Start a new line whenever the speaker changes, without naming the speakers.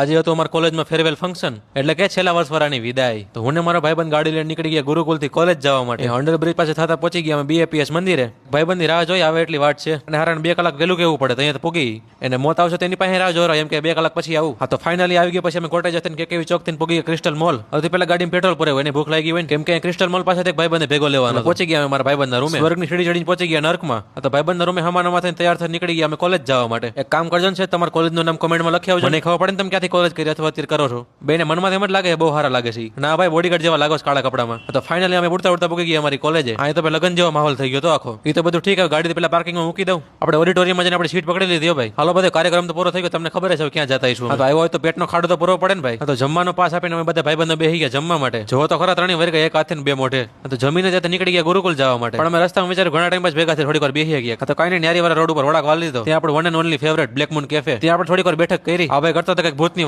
આજે હતું અમારા કોલેજમાં ફેરવેલ ફંક્શન એટલે કે છેલ્લા વર્ષ વાળાની વિદાય. તો હું ને મારા ભાઈબંધ ગાડી લઈને નીકળી ગયા ગુરુકુલથી કોલેજ જવા માટે. અંડરબ્રિજ પાસે થતા પહોંચી ગયા અમે બીએપીએસ મંદિરે. ભાઈબંધની રાહ જોઈ આવે એટલી વાટ છે. અને હારણ બે કલાક વહેલું કેવું પડે અહીંયા તો પૂગી. એને મોત આવશે તેની પાસે રાહ જોરા એમ કે બે કલાક પછી આવું. હા, તો ફાઇનલી આવી ગયા. પછી અમે કોટેજ જતા કે કેવી ચોકથી પૂગી ક્રિસ્ટલ મોલ સૌથી પેલા ગાડીમાં પેટ્રોલ પુરાવ્યું એની ભૂખ લાગી હોય કેમ કે ક્રિસ્ટલ મોલ પાસે એક ભાઈબંધને ભેગો લેવાનો પહોંચી ગયા અમે મારા ભાઈબંધના રૂમે. સ્વર્ગની સીડી ચડીને પહોંચી ગયા નર્કમાં. તો ભાઈબંધના રૂમે હમાનામાં થઈને તૈયાર થઈ નીકળી ગયા અમે કોલેજ જવા માટે. એક કામ કરજો છે તમારા કોલેજનું નામ કોમેન્ટમાં લખી આવજો. મને ખબર પડે ને તમે ક્યાંથી કોલેજ કરી અથવા અત્યારે કરો છો? બેને મનમાં એમ જ લાગે બહુ સારા લાગે છે. ના ભાઈ બોડીગાર્ડ જેવા લાગો કાળા કપડામાં. તો ફાઇનલી અમે ઉડતા ઉડતા પૂકી ગયા અમારી કોલેજે અહીં તો લગન જેવો માહોલ થઈ ગયો તો આખો. એ તો બધું ઠીક હવે ગાડી પેલા પાર્કિંગમાં મૂકી દઉં. આપણે ઓડિટોરિયમમાં જઈને આપણે સીટ પકડી લીધી ભાઈ. હાલો, બધો કાર્યક્રમ તો પૂરો થઈ ગયો, તમને ખબર છે ક્યાં જતા છું તો આવ્યો હોય તો પેટનો ખાડો તો પૂરો પડે ને ભાઈ. તો જમવાનો પાસ આપીને અમે બધા ભાઈબંધો બેસી ગયા જમવા માટે. જો તો ખરા ત્રણેય વર્ગ એક હાથે બે મોઢે. તો જમીને જતા નીકળી ગયા ગુરુકુલ જવા માટે. પણ અમે રસ્તામાં વિચાર ઘણા ટાઈમ ભેગા થઈ થોડીક વાર બેસી ગયા. તો કઈ ન્યારી વાળા રોડ ઉપર વડાક વાળી દીધો. ત્યાં આપણે one and only favourite black moon cafe ત્યાં આપણે થોડીક વાર બેઠક કરી. આ ભાઈ, કરતો તો કંઈક ભૂતની